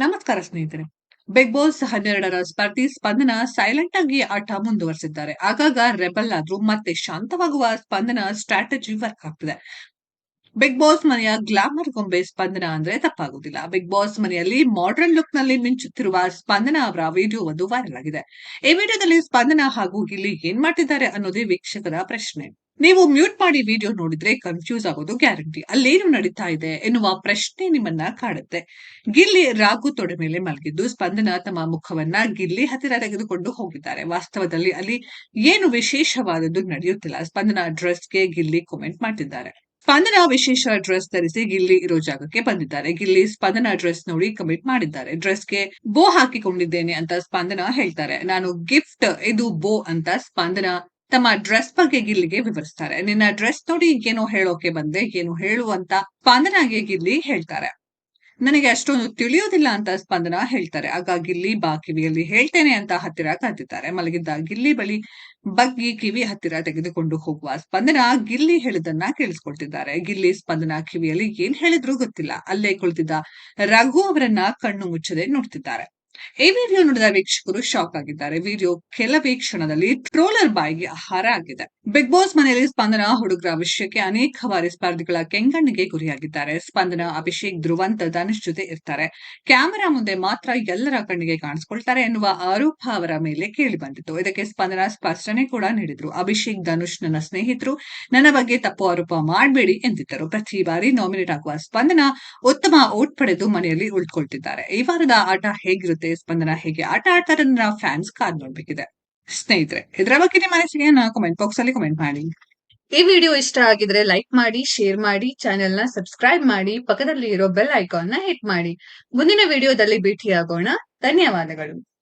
ನಮಸ್ಕಾರ ಸ್ನೇಹಿತರೆ. Big boss ಹನ್ನೆರಡರ ಸ್ಪರ್ಧಿ ಸ್ಪಂದನ ಸೈಲೆಂಟ್ ಆಗಿ ಆಟ ಮುಂದುವರೆಸಿದ್ದಾರೆ. ಆಗಾಗ ರೆಬಲ್ ಆದ್ರೂ ಮತ್ತೆ ಶಾಂತವಾಗುವ ಸ್ಪಂದನ ಸ್ಟ್ರಾಟಜಿ ವರ್ಕ್ ಆಗ್ತಿದೆ. ಬಿಗ್ ಬಾಸ್ ಮನೆಯ ಗ್ಲಾಮರ್ ಗೊಂಬೆ ಸ್ಪಂದನ ಅಂದ್ರೆ ತಪ್ಪಾಗುದಿಲ್ಲ ಬಿಗ್ ಬಾಸ್ ಮನೆಯಲ್ಲಿ ಮಾಡರ್ನ್ ಲುಕ್ನಲ್ಲಿ ಮಿಂಚುತ್ತಿರುವ ಸ್ಪಂದನ ಅವರ ವಿಡಿಯೋ ಒಂದು ವೈರಲ್ ಆಗಿದೆ. ಈ ವಿಡಿಯೋದಲ್ಲಿ ಸ್ಪಂದನ ಹಾಗೂ ಗಿಲ್ಲಿ ಏನ್ ಮಾಡ್ತಿದ್ದಾರೆ ಅನ್ನೋದೇ ವೀಕ್ಷಕರ ಪ್ರಶ್ನೆ. ನೀವು ಮ್ಯೂಟ್ ಮಾಡಿ ವಿಡಿಯೋ ನೋಡಿದ್ರೆ ಕನ್ಫ್ಯೂಸ್ ಆಗೋದು ಗ್ಯಾರಂಟಿ ಅಲ್ಲೇನು ನಡೀತಾ ಇದೆ ಎನ್ನುವ ಪ್ರಶ್ನೆ ನಿಮ್ಮನ್ನ ಕಾಡುತ್ತೆ. ಗಿಲ್ಲಿ ರಾಗು ತೊಡೆ ಮೇಲೆ ಮಲಗಿದ್ದು, ಸ್ಪಂದನ ತಮ್ಮ ಮುಖವನ್ನ ಗಿಲ್ಲಿ ಹತ್ತಿರ ತೆಗೆದುಕೊಂಡು ಹೋಗಿದ್ದಾರೆ. ವಾಸ್ತವದಲ್ಲಿ ಅಲ್ಲಿ ಏನು ವಿಶೇಷವಾದದ್ದು ನಡೆಯುತ್ತಿಲ್ಲ. ಸ್ಪಂದನ ಡ್ರೆಸ್ಗೆ ಗಿಲ್ಲಿ ಕಮೆಂಟ್ ಮಾಡ್ತಿದ್ದಾರೆ. ಸ್ಪಂದನ ವಿಶೇಷ ಡ್ರೆಸ್ ಧರಿಸಿ ಗಿಲ್ಲಿ ಇರೋ ಜಾಗಕ್ಕೆ ಬಂದಿದ್ದಾರೆ. ಗಿಲ್ಲಿ ಸ್ಪಂದನ ಡ್ರೆಸ್ ನೋಡಿ ಕಮಿಟ್ ಮಾಡಿದ್ದಾರೆ. ಡ್ರೆಸ್ಗೆ ಬೋ ಹಾಕಿಕೊಂಡಿದ್ದೇನೆ ಅಂತ ಸ್ಪಂದನ ಹೇಳ್ತಾರೆ. ನಾನು ಗಿಫ್ಟ್ ಇದು ಬೋ ಅಂತ ಸ್ಪಂದನ ತಮ್ಮ ಡ್ರೆಸ್ ಬಗ್ಗೆ ಗಿಲ್ಲಿಗೆ ವಿವರಿಸ್ತಾರೆ. ನಿನ್ನ ಡ್ರೆಸ್ ನೋಡಿ ಏನೋ ಹೇಳೋಕೆ ಬಂದೆ, ಏನು ಹೇಳುವಂತ ಸ್ಪಂದನಾಗೆ ಗಿಲ್ಲಿ ಹೇಳ್ತಾರೆ. ನನಗೆ ಅಷ್ಟೊಂದು ತಿಳಿಯೋದಿಲ್ಲ ಅಂತ ಸ್ಪಂದನ ಹೇಳ್ತಾರೆ. ಆಗ ಗಿಲ್ಲಿ ಬಾ, ಕಿವಿಯಲ್ಲಿ ಹೇಳ್ತೇನೆ ಅಂತ ಹತ್ತಿರ ಕಲ್ತಿದ್ದಾರೆ ಮಲಗಿದ್ದ ಗಿಲ್ಲಿ ಬಳಿ ಬಗ್ಗಿ ಕಿವಿ ಹತ್ತಿರ ತೆಗೆದುಕೊಂಡು ಹೋಗುವ ಸ್ಪಂದನ ಗಿಲ್ಲಿ ಹೇಳಿದನ್ನ ಕೇಳಿಸ್ಕೊಳ್ತಿದ್ದಾರೆ. ಗಿಲ್ಲಿ ಸ್ಪಂದನ ಕಿವಿಯಲ್ಲಿ ಏನ್ ಹೇಳಿದ್ರು ಗೊತ್ತಿಲ್ಲ. ಅಲ್ಲೇ ಕುಳಿತಿದ್ದ ರಘು ಅವರನ್ನ ಕಣ್ಣು ಮುಚ್ಚದೆ ನೋಡ್ತಿದ್ದಾರೆ. ಈ ವಿಡಿಯೋ ನೋಡಿದ ವೀಕ್ಷಕರು ಶಾಕ್ ಆಗಿದ್ದಾರೆ. ವಿಡಿಯೋ ಕೆಲ ವೀಕ್ಷಣದಲ್ಲಿ ಟ್ರೋಲರ್ ಬಾಯಿಗೆ ಆಹಾರ ಆಗಿದೆ. ಬಿಗ್ ಬಾಸ್ ಮನೆಯಲ್ಲಿ ಸ್ಪಂದನ ಹುಡುಗರ ವಿಷಯಕ್ಕೆ ಅನೇಕ ಬಾರಿ ಸ್ಪರ್ಧಿಗಳ ಕೆಂಗಣ್ಣಿಗೆ ಗುರಿಯಾಗಿದ್ದಾರೆ. ಸ್ಪಂದನ ಅಭಿಷೇಕ್ ಧ್ರುವಂತ ಧನುಷ್ ಜೊತೆ ಇರ್ತಾರೆ. ಕ್ಯಾಮೆರಾ ಮುಂದೆ ಮಾತ್ರ ಎಲ್ಲರ ಕಣ್ಣಿಗೆ ಕಾಣಿಸ್ಕೊಳ್ತಾರೆ ಎನ್ನುವ ಆರೋಪ ಅವರ ಮೇಲೆ ಕೇಳಿ ಬಂದಿತ್ತು. ಇದಕ್ಕೆ ಸ್ಪಂದನ ಸ್ಪಷ್ಟನೆ ಕೂಡ ನೀಡಿದ್ರು. ಅಭಿಷೇಕ್ ಧನುಷ್ ನನ್ನ ಸ್ನೇಹಿತರು, ನನ್ನ ಬಗ್ಗೆ ತಪ್ಪು ಆರೋಪ ಮಾಡಬೇಡಿ ಎಂದಿದ್ದರು. ಪ್ರತಿ ಬಾರಿ ನಾಮಿನೇಟ್ ಆಗುವ ಸ್ಪಂದನ ಉತ್ತಮ ಓಟ್ ಪಡೆದು ಮನೆಯಲ್ಲಿ ಉಳ್ಕೊಳ್ತಿದ್ದಾರೆ. ಈ ವಾರದ ಆಟ ಹೇಗಿರುತ್ತೆ ಸ್ಪಂದನ ಹೇಗೆ ಆಟ ಆಡ್ತಾರೆ ನಾವು ಫ್ಯಾನ್ಸ್ ಕಾದ್ ನೋಡ್ಬೇಕಿದೆ. ಸ್ನೇಹಿತರೆ, ಇದ್ರ ಬಗ್ಗೆ ನಿಮ್ಮ ಅನಿಸಿಕೆ ಕಮೆಂಟ್ ಬಾಕ್ಸ್ ಅಲ್ಲಿ ಕಮೆಂಟ್ ಮಾಡಿ. ಈ ವಿಡಿಯೋ ಇಷ್ಟ ಆಗಿದ್ರೆ ಲೈಕ್ ಮಾಡಿ ಶೇರ್ ಮಾಡಿ ಚಾನೆಲ್ನ ಸಬ್ಸ್ಕ್ರೈಬ್ ಮಾಡಿ ಪಕ್ಕದಲ್ಲಿ ಇರೋ ಬೆಲ್ ಐಕಾನ್ನ ಹಿಟ್ ಮಾಡಿ. ಮುಂದಿನ ವಿಡಿಯೋದಲ್ಲಿ ಭೇಟಿಯಾಗೋಣ. ಧನ್ಯವಾದಗಳು.